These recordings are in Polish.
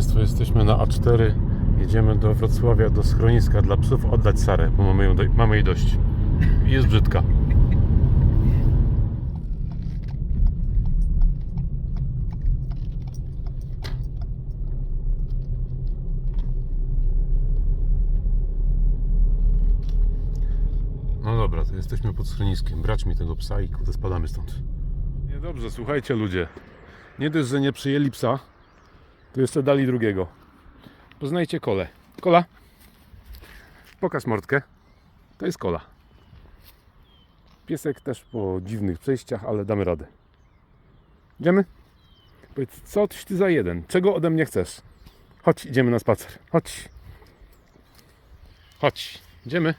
Państwo, jesteśmy na A4. Jedziemy do Wrocławia, do schroniska dla psów oddać Sarę, bo mamy, ją do, mamy jej dość. Jest brzydka. No dobra, to jesteśmy pod schroniskiem. Brać mi tego psa i kurde spadamy stąd. Niedobrze, słuchajcie ludzie. Nie dość, że nie przyjęli psa, to jeszcze dali drugiego. Poznajcie kole. Kola. Pokaż mordkę. To jest kola. Piesek też po dziwnych przejściach, ale damy radę. Idziemy? Powiedz, co ty za jeden? Czego ode mnie chcesz? Chodź, idziemy na spacer. Chodź. Chodź. Idziemy.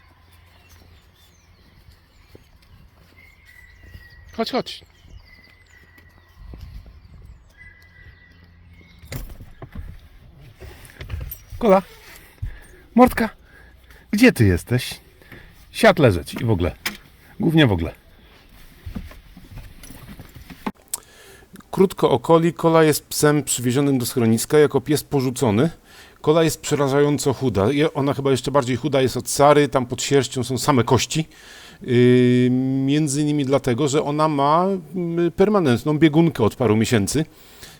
Chodź, chodź. Kola. Mordka. Gdzie ty jesteś? Siad leżeć i w ogóle. Głównie w ogóle. Krótko o Koli. Kola jest psem przywiezionym do schroniska jako pies porzucony. Kola jest przerażająco chuda. Ona chyba jeszcze bardziej chuda jest od Sary. Tam pod sierścią są same kości. Yy, między innymi dlatego, że ona ma mm, permanentną biegunkę od paru miesięcy.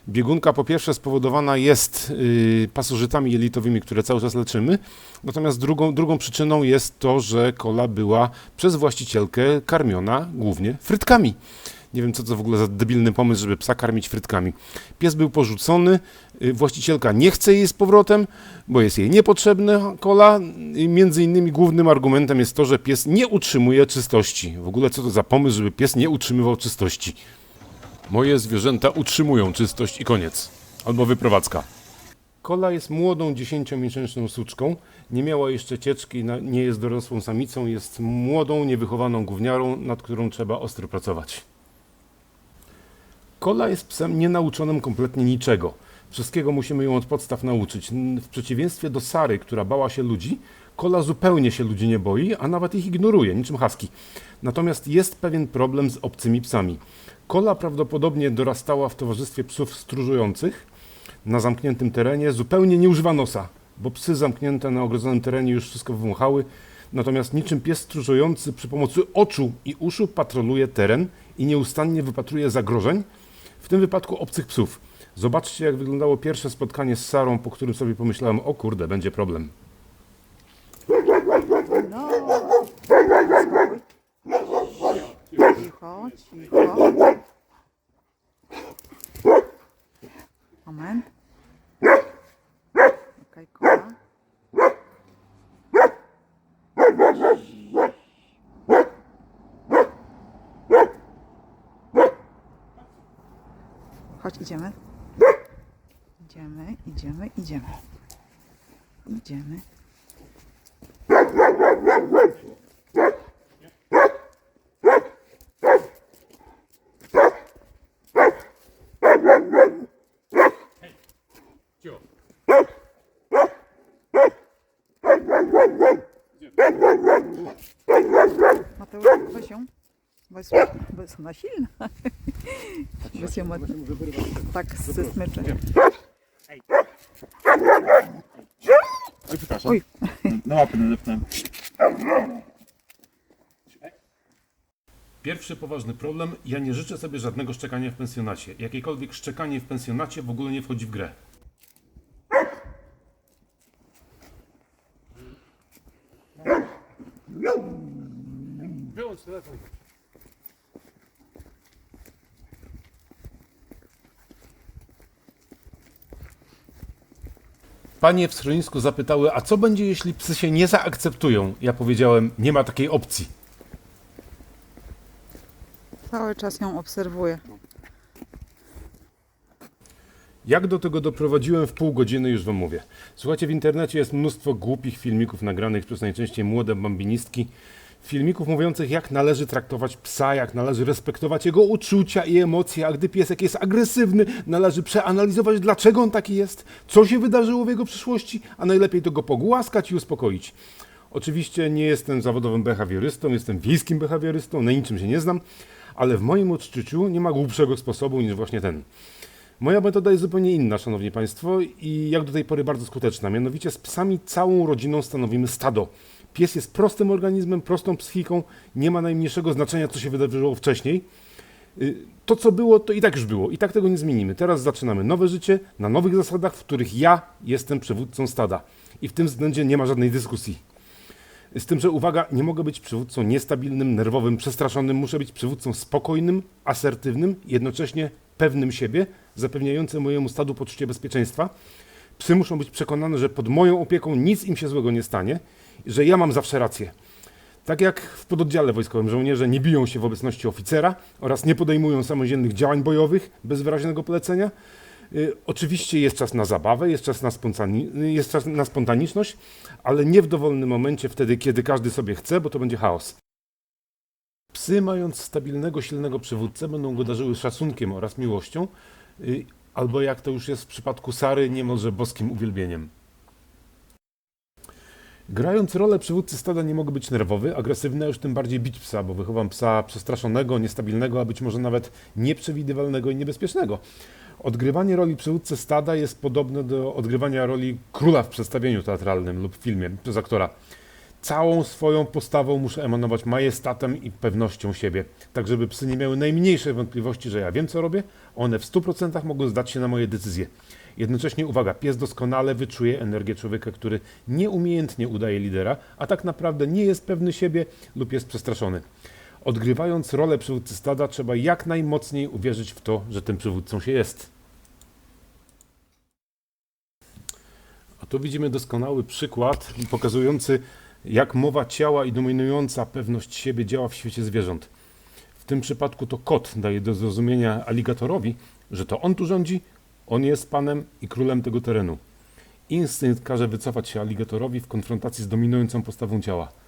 Biegunka po pierwsze spowodowana jest yy, pasożytami jelitowymi, które cały czas leczymy, natomiast drugą, drugą przyczyną jest to, że kola była przez właścicielkę karmiona głównie frytkami. Nie wiem, co to w ogóle za debilny pomysł, żeby psa karmić frytkami. Pies był porzucony, yy, właścicielka nie chce jej z powrotem, bo jest jej niepotrzebny kola. Między innymi głównym argumentem jest to, że pies nie utrzymuje czystości. W ogóle co to za pomysł, żeby pies nie utrzymywał czystości? Moje zwierzęta utrzymują czystość i koniec. Albo wyprowadzka. Kola jest młodą, 10-miesięczną suczką. Nie miała jeszcze cieczki, nie jest dorosłą samicą, jest młodą, niewychowaną gówniarą, nad którą trzeba ostro pracować. Kola jest psem nienauczonym kompletnie niczego. Wszystkiego musimy ją od podstaw nauczyć. W przeciwieństwie do Sary, która bała się ludzi, Kola zupełnie się ludzi nie boi, a nawet ich ignoruje, niczym husky. Natomiast jest pewien problem z obcymi psami. Kola prawdopodobnie dorastała w towarzystwie psów stróżujących na zamkniętym terenie, zupełnie nie używa nosa, bo psy zamknięte na ogrodzonym terenie już wszystko wywąchały. Natomiast niczym pies stróżujący przy pomocy oczu i uszu patroluje teren i nieustannie wypatruje zagrożeń, w tym wypadku obcych psów. Zobaczcie, jak wyglądało pierwsze spotkanie z Sarą, po którym sobie pomyślałem, o kurde, będzie problem. No. Chodź, idziemy. Idziemy, idziemy, idziemy. Idziemy. Bo jest, bo jest ona silna. Weź ją, Mate- tak ze smyczem. Oj, przepraszam. Oj. Na łapy nadepnąłem. Pierwszy poważny problem. Ja nie życzę sobie żadnego szczekania w pensjonacie. Jakiekolwiek szczekanie w pensjonacie w ogóle nie wchodzi w grę. Panie w schronisku zapytały, a co będzie, jeśli psy się nie zaakceptują? Ja powiedziałem, nie ma takiej opcji. Cały czas ją obserwuję. Jak do tego doprowadziłem w pół godziny, już wam mówię. Słuchajcie, w internecie jest mnóstwo głupich filmików nagranych przez najczęściej młode bambinistki. Filmików mówiących, jak należy traktować psa, jak należy respektować jego uczucia i emocje, a gdy piesek jest agresywny, należy przeanalizować, dlaczego on taki jest, co się wydarzyło w jego przyszłości, a najlepiej to go pogłaskać i uspokoić. Oczywiście nie jestem zawodowym behawiorystą, jestem wiejskim behawiorystą, na niczym się nie znam, ale w moim odczuciu nie ma głupszego sposobu niż właśnie ten. Moja metoda jest zupełnie inna, szanowni państwo, i jak do tej pory bardzo skuteczna. Mianowicie z psami całą rodziną stanowimy stado. Pies jest prostym organizmem, prostą psychiką, nie ma najmniejszego znaczenia, co się wydarzyło wcześniej. Y, To, co było, to i tak już było. I tak tego nie zmienimy. Teraz zaczynamy nowe życie na nowych zasadach, w których ja jestem przywódcą stada. I w tym względzie nie ma żadnej dyskusji. Z tym, że uwaga, nie mogę być przywódcą niestabilnym, nerwowym, przestraszonym. Muszę być przywódcą spokojnym, asertywnym, jednocześnie pewnym siebie, zapewniającym mojemu stadu poczucie bezpieczeństwa. Psy muszą być przekonane, że pod moją opieką nic im się złego nie stanie, że ja mam zawsze rację. Tak jak w pododdziale wojskowym żołnierze nie biją się w obecności oficera oraz nie podejmują samodzielnych działań bojowych bez wyraźnego polecenia. Y, Oczywiście jest czas na zabawę, jest czas na, jest czas na spontaniczność, ale nie w dowolnym momencie, wtedy kiedy każdy sobie chce, bo to będzie chaos. Psy, mając stabilnego, silnego przywódcę, będą go darzyły szacunkiem oraz miłością, y, albo jak to już jest w przypadku Sary, niemalże boskim uwielbieniem. Grając rolę przywódcy stada nie mogę być nerwowy, agresywny, a już tym bardziej bić psa, bo wychowam psa przestraszonego, niestabilnego, a być może nawet nieprzewidywalnego i niebezpiecznego. Odgrywanie roli przywódcy stada jest podobne do odgrywania roli króla w przedstawieniu teatralnym lub filmie przez aktora. Całą swoją postawą muszę emanować majestatem i pewnością siebie, tak żeby psy nie miały najmniejszej wątpliwości, że ja wiem co robię, one w 100% mogą zdać się na moje decyzje. Jednocześnie, uwaga, pies doskonale wyczuje energię człowieka, który nieumiejętnie udaje lidera, a tak naprawdę nie jest pewny siebie lub jest przestraszony. Odgrywając rolę przywódcy stada, trzeba jak najmocniej uwierzyć w to, że tym przywódcą się jest. A tu widzimy doskonały przykład pokazujący, jak mowa ciała i dominująca pewność siebie działa w świecie zwierząt. W tym przypadku to kot daje do zrozumienia aligatorowi, że to on tu rządzi, on jest panem i królem tego terenu. Instynkt każe wycofać się aligatorowi w konfrontacji z dominującą postawą ciała.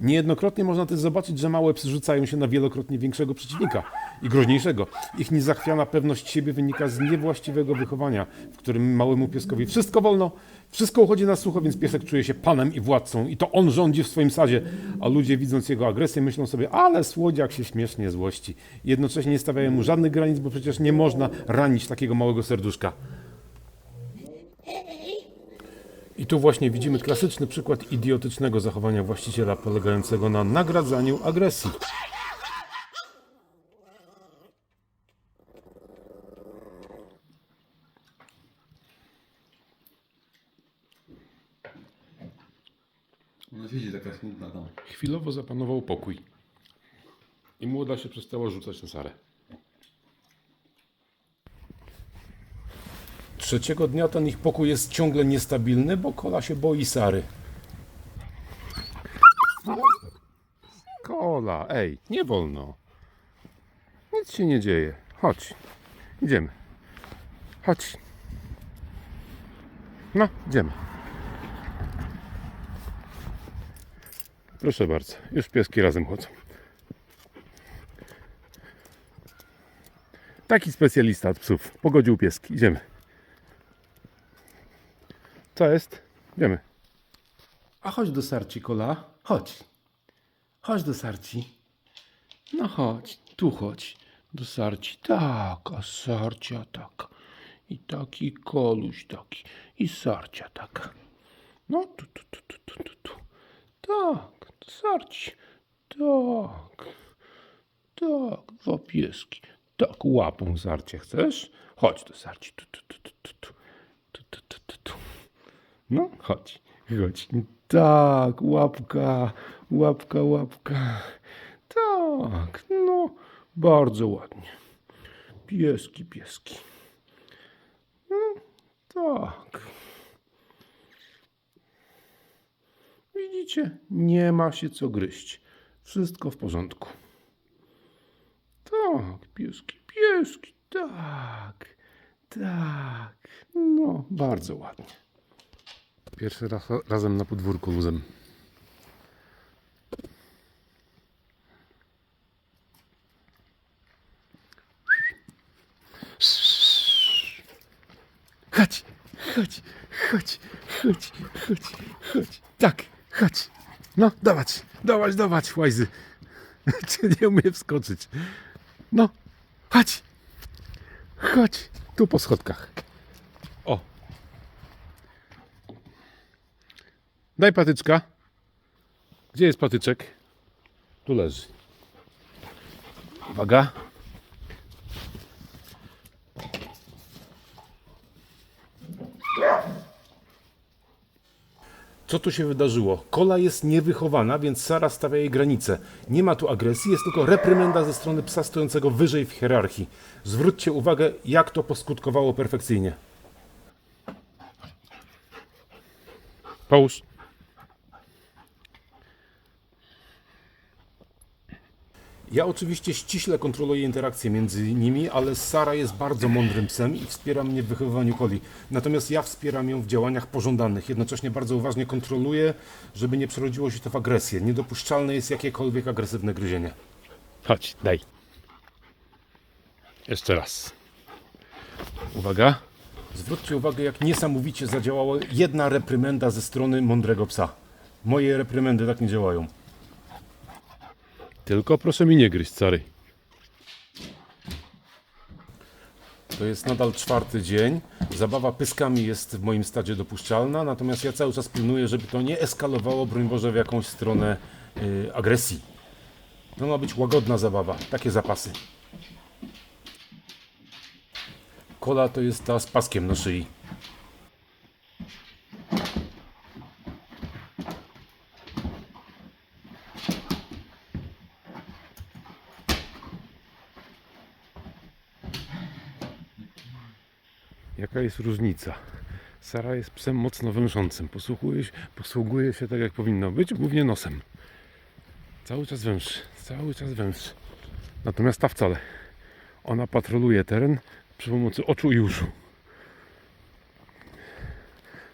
Niejednokrotnie można też zobaczyć, że małe psy rzucają się na wielokrotnie większego przeciwnika i groźniejszego. Ich niezachwiana pewność siebie wynika z niewłaściwego wychowania, w którym małemu pieskowi wszystko wolno, wszystko uchodzi na sucho, więc piesek czuje się panem i władcą i to on rządzi w swoim sadzie, a ludzie widząc jego agresję myślą sobie, ale słodziak się śmiesznie złości. Jednocześnie nie stawiają mu żadnych granic, bo przecież nie można ranić takiego małego serduszka. I tu właśnie widzimy klasyczny przykład idiotycznego zachowania właściciela polegającego na nagradzaniu agresji. Ona siedzi taka smutna tam. Chwilowo zapanował pokój. I młoda się przestała rzucać na Sarę. Trzeciego dnia ten ich pokój jest ciągle niestabilny, bo Kola się boi Sary. Kola, ej, nie wolno. Nic się nie dzieje. Chodź. Idziemy. Chodź. No, idziemy. Proszę bardzo, już pieski razem chodzą. Taki specjalista od psów. Pogodził pieski. Idziemy. Co jest? Idziemy. A chodź do Sarci, Kola. Chodź. Chodź do Sarci. No chodź, tu chodź. Do Sarci. Tak, a Sarcia taka. I taki koluś taki. I Sarcia taka. No tu, tu, tu, tu, tu, tu, tu. Tak, do Sarci. Tak. Tak, dwa pieski. Tak, łapą Sarcie chcesz? Chodź do Sarci. Tu, tu, tu, tu, tu, tu. Tu, tu, tu, tu, tu. No, chodź, chodź. Tak, łapka, łapka, łapka. Tak, no, bardzo ładnie. Pieski, pieski. No, tak. Widzicie, nie ma się co gryźć. Wszystko w porządku. Tak, pieski, pieski, tak, tak. No, bardzo ładnie. Pierwszy raz razem na podwórku luzem. Chodź, chodź, chodź, chodź, chodź, chodź. Tak, chodź. No, dawać, dawać, dawać, łajzy. Czy nie umie wskoczyć? No, chodź. Chodź. Tu po schodkach. Daj patyczka. Gdzie jest patyczek? Tu leży. Uwaga. Co tu się wydarzyło? Kola jest niewychowana, więc Sara stawia jej granice. Nie ma tu agresji, jest tylko reprymenda ze strony psa stojącego wyżej w hierarchii. Zwróćcie uwagę, jak to poskutkowało perfekcyjnie. Połóż. Ja oczywiście ściśle kontroluję interakcje między nimi, ale Sara jest bardzo mądrym psem i wspiera mnie w wychowywaniu coli. Natomiast ja wspieram ją w działaniach pożądanych. Jednocześnie bardzo uważnie kontroluję, żeby nie przerodziło się to w agresję. Niedopuszczalne jest jakiekolwiek agresywne gryzienie. Chodź, daj. Jeszcze raz. Uwaga. Zwróćcie uwagę, jak niesamowicie zadziałała jedna reprymenda ze strony mądrego psa. Moje reprymendy tak nie działają. Tylko proszę mi nie gryźć, Sary. To jest nadal czwarty dzień. Zabawa pyskami jest w moim stadzie dopuszczalna, natomiast ja cały czas pilnuję, żeby to nie eskalowało, broń Boże, w jakąś stronę y, agresji. To ma być łagodna zabawa, takie zapasy. Kola to jest ta z paskiem na szyi. Jest różnica? Sara jest psem mocno węszącym. Posługuje się, posługuje się tak, jak powinno być, głównie nosem. Cały czas węszy, cały czas węszy. Natomiast ta wcale. Ona patroluje teren przy pomocy oczu i uszu.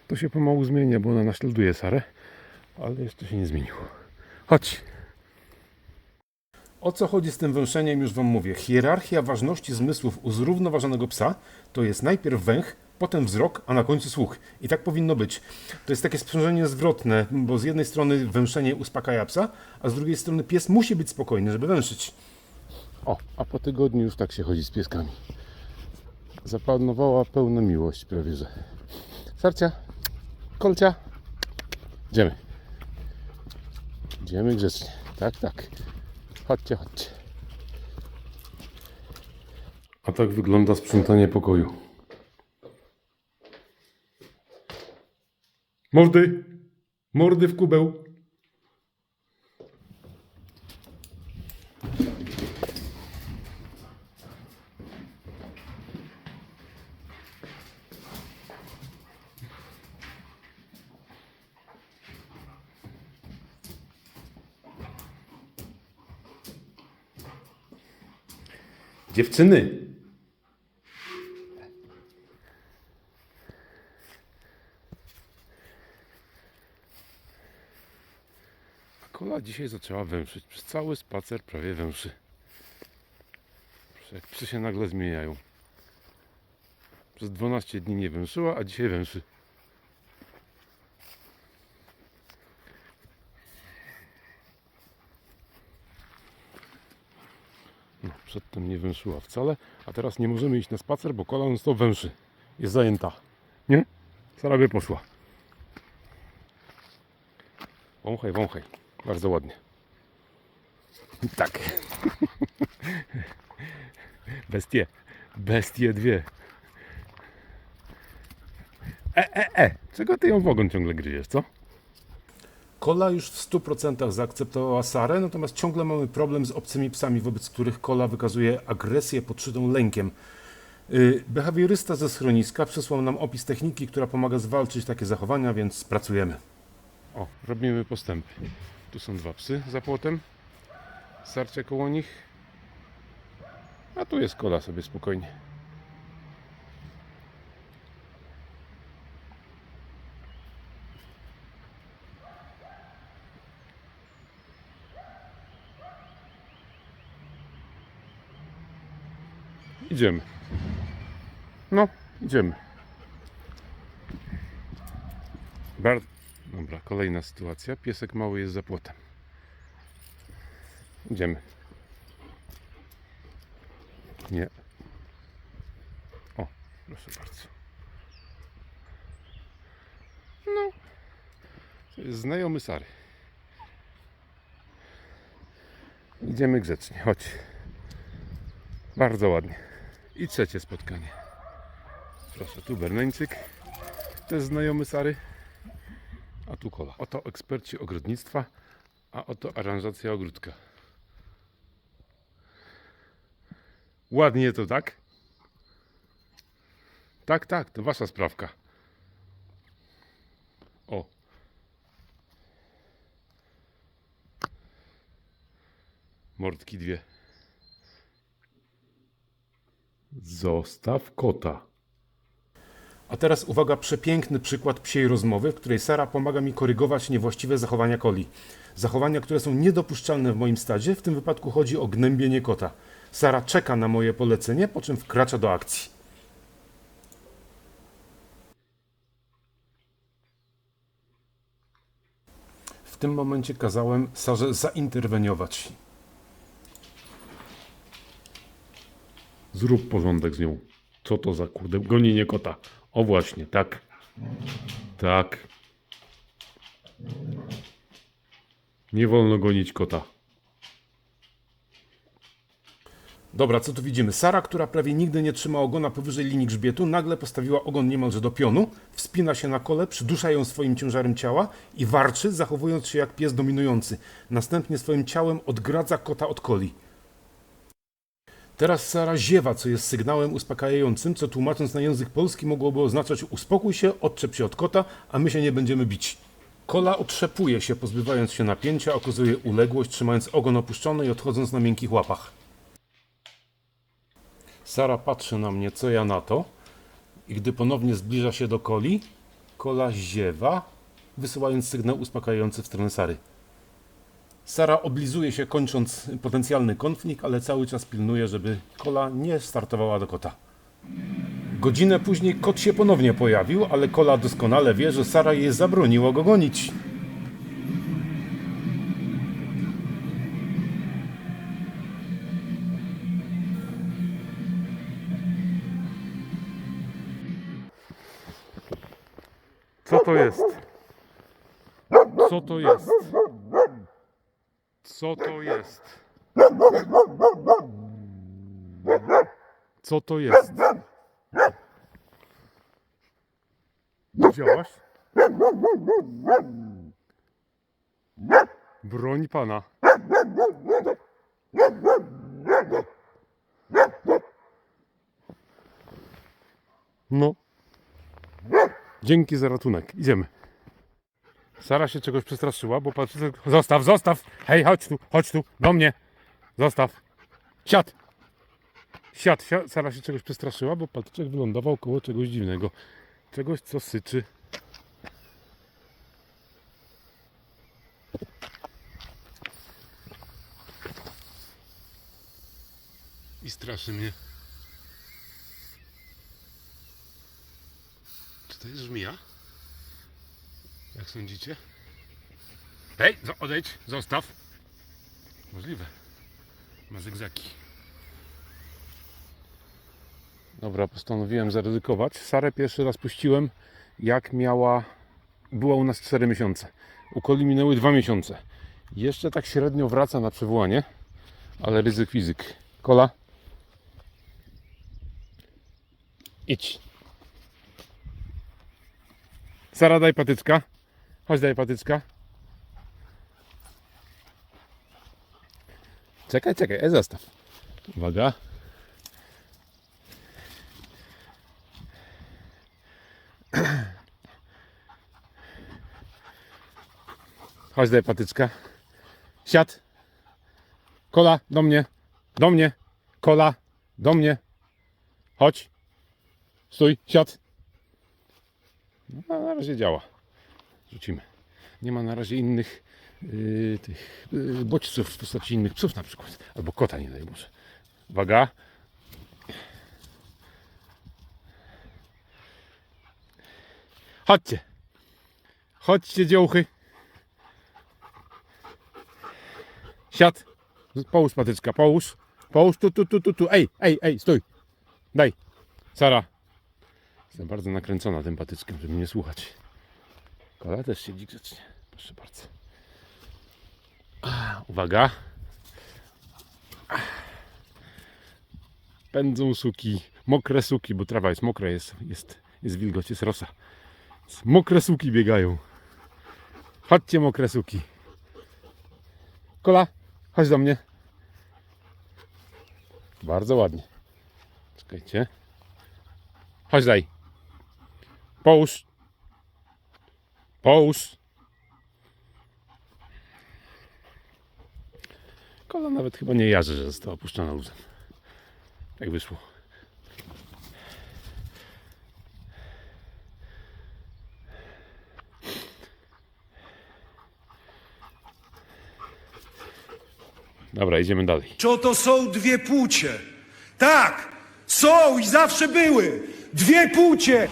To się pomału zmienia, bo ona naśladuje Sarę, ale jeszcze się nie zmieniło. Chodź. O co chodzi z tym węszeniem, już Wam mówię. Hierarchia ważności zmysłów u zrównoważonego psa to jest najpierw węch, potem wzrok, a na końcu słuch. I tak powinno być. To jest takie sprzężenie zwrotne, bo z jednej strony węszenie uspokaja psa, a z drugiej strony pies musi być spokojny, żeby węszyć. O, a po tygodniu już tak się chodzi z pieskami. Zapanowała pełna miłość prawie, że. Sarcia, kolcia, idziemy. Idziemy grzecznie. Tak, tak. Chodźcie, chodźcie. A tak wygląda sprzątanie pokoju. Mordy! Mordy w kubeł! Dziewczyny! Kola dzisiaj zaczęła węszyć. Przez cały spacer prawie węszy. Jak się nagle zmieniają. Przez 12 dni nie węszyła, a dzisiaj węszy. No, przedtem nie węszyła wcale, a teraz nie możemy iść na spacer, bo kola non węszy. Jest zajęta. Nie? Sara by poszła. Wąchaj, wąchaj. Bardzo ładnie. Tak. Bestie. Bestie dwie. E, e, e. Czego ty ją w ogon ciągle gryziesz, co? Kola już w 100% zaakceptowała Sarę, natomiast ciągle mamy problem z obcymi psami, wobec których Kola wykazuje agresję podszytą lękiem. Yy, Behawiorysta ze schroniska przesłał nam opis techniki, która pomaga zwalczyć takie zachowania, więc pracujemy. O, robimy postępy. Tu są dwa psy za płotem. Sarcie koło nich. A tu jest kola sobie spokojnie. Idziemy. No, idziemy. Bar... Dobra, kolejna sytuacja. Piesek mały jest za płotem. Idziemy. Nie. O, proszę bardzo. No. To jest znajomy Sary. Idziemy grzecznie, chodź. Bardzo ładnie. I trzecie spotkanie. Proszę, tu Berneńczyk. Jest znajomy Sary. A tu kola. Oto eksperci ogrodnictwa, a oto aranżacja ogródka. Ładnie to, tak? Tak, tak, to wasza sprawka. O. Mordki dwie. Zostaw kota. A teraz uwaga, przepiękny przykład psiej rozmowy, w której Sara pomaga mi korygować niewłaściwe zachowania coli. Zachowania, które są niedopuszczalne w moim stadzie, w tym wypadku chodzi o gnębienie kota. Sara czeka na moje polecenie, po czym wkracza do akcji. W tym momencie kazałem Sarze zainterweniować. Zrób porządek z nią. Co to za kurde gonienie kota? O właśnie, tak. Tak. Nie wolno gonić kota. Dobra, co tu widzimy? Sara, która prawie nigdy nie trzyma ogona powyżej linii grzbietu, nagle postawiła ogon niemalże do pionu, wspina się na kole, przydusza ją swoim ciężarem ciała i warczy, zachowując się jak pies dominujący. Następnie swoim ciałem odgradza kota od koli. Teraz Sara ziewa, co jest sygnałem uspokajającym, co tłumacząc na język polski mogłoby oznaczać uspokój się, odczep się od kota, a my się nie będziemy bić. Kola otrzepuje się, pozbywając się napięcia, okazuje uległość, trzymając ogon opuszczony i odchodząc na miękkich łapach. Sara patrzy na mnie, co ja na to, i gdy ponownie zbliża się do Koli, Kola ziewa, wysyłając sygnał uspokajający w stronę Sary. Sara oblizuje się, kończąc potencjalny konflikt, ale cały czas pilnuje, żeby kola nie startowała do kota. Godzinę później kot się ponownie pojawił, ale kola doskonale wie, że Sara jej zabroniła go gonić. Co to jest? Co to jest? Widziałaś? Broń pana. No. Dzięki za ratunek. Idziemy. Sara się czegoś przestraszyła, bo patrzy, zostaw, zostaw, hej, chodź tu, chodź tu, do mnie, zostaw, siad, siad, siad. Sara się czegoś przestraszyła, bo Patyczek wylądował koło czegoś dziwnego, czegoś, co syczy. I straszy mnie. Czy to jest żmija? Jak sądzicie? Hej, odejdź, zostaw. Możliwe. Ma zygzaki. Dobra, postanowiłem zaryzykować. Sarę pierwszy raz puściłem, jak miała. Była u nas 4 miesiące. U Koli minęły 2 miesiące. Jeszcze tak średnio wraca na przywołanie, ale ryzyk fizyk. Kola. Idź. Sara, daj patyczka. Chodź, daj patyczka. Czekaj, czekaj, e, zostaw. Uwaga. Chodź, daj patyczka. Siad. Kola, do mnie. Do mnie. Kola, do mnie. Chodź. Stój, siad. No, na razie działa. Rzucimy. Nie ma na razie innych yy, tych yy, bodźców w postaci innych psów na przykład. Albo kota, nie daj Boże. Uwaga. Chodźcie. Chodźcie, dziołchy. Siad. Połóż patyczka, połóż. Połóż tu, tu, tu, tu, tu. Ej, ej, ej, stój. Daj. Sara. Jestem bardzo nakręcona tym patyczkiem, żeby mnie słuchać. Kola też siedzi grzecznie. Proszę bardzo. Ah, Uwaga. Ah. Pędzą suki. Mokre suki, bo trawa jest mokra, jest, jest, jest wilgoć, jest rosa. Mokre suki biegają. Chodźcie, mokre suki. Kola, chodź do mnie. Bardzo ładnie. Czekajcie. Chodź daj. Połóż. Połóż. Kola nawet chyba nie jarzy, że została opuszczona luzem. Tak wyszło. Dobra, idziemy dalej. Czy oto są dwie płcie? Tak, są i zawsze były. Dwie płcie.